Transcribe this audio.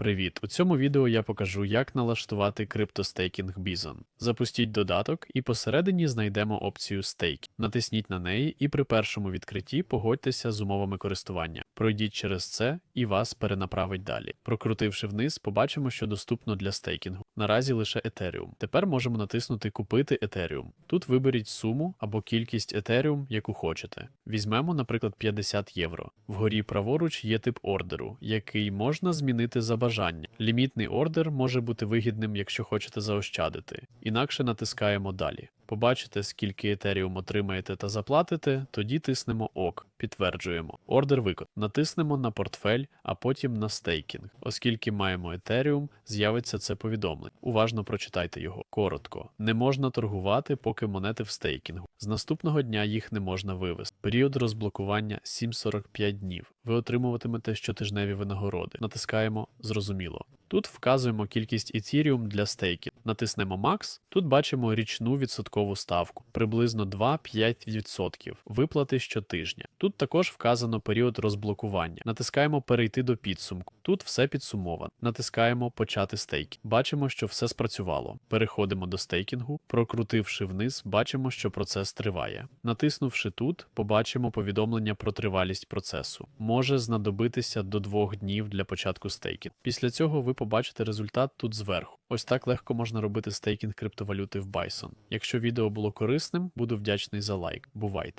Привіт! У цьому відео я покажу, як налаштувати криптостейкінг Bison. Запустіть додаток і посередині знайдемо опцію стейк. Натисніть на неї і при першому відкритті погодьтеся з умовами користування. Пройдіть через це і вас перенаправить далі. Прокрутивши вниз, побачимо, що доступно для стейкінгу. Наразі лише Ethereum. Тепер можемо натиснути Купити Ethereum. Тут виберіть суму або кількість Ethereum, яку хочете. Візьмемо, наприклад, 50 євро. Вгорі праворуч є тип ордеру, який можна змінити за бажання. Лімітний ордер може бути вигідним, якщо хочете заощадити. Інакше натискаємо далі. Побачите, скільки Ethereum отримаєте та заплатите, тоді тиснемо ОК, підтверджуємо. Ордер виконано. Натиснемо на портфель, а потім на стейкінг. Оскільки маємо Ethereum, з'явиться це повідомлення. Уважно прочитайте його. Коротко. Не можна торгувати, поки монети в стейкінгу. З наступного дня їх не можна вивести. Період розблокування 7-45 днів. Ви отримуватимете щотижневі винагороди. Натискаємо Зрозуміло. Тут вказуємо кількість Ethereum для стейків. Натиснемо Max. Тут бачимо річну відсоткову ставку, приблизно 2-5% виплати щотижня. Тут також вказано період розблокування. Натискаємо Перейти до підсумку. Тут все підсумовано. Натискаємо Почати стейки. Бачимо, що все спрацювало. Переходимо до стейкінгу. Прокрутивши вниз, бачимо, що процес триває. Натиснувши тут, побачимо повідомлення про тривалість процесу. Може знадобитися до двох днів для початку стейкінгу. Після цього ви побачите результат тут зверху. Ось так легко можна робити стейкінг криптовалюти в Bison. Якщо відео було корисним, буду вдячний за лайк. Бувайте!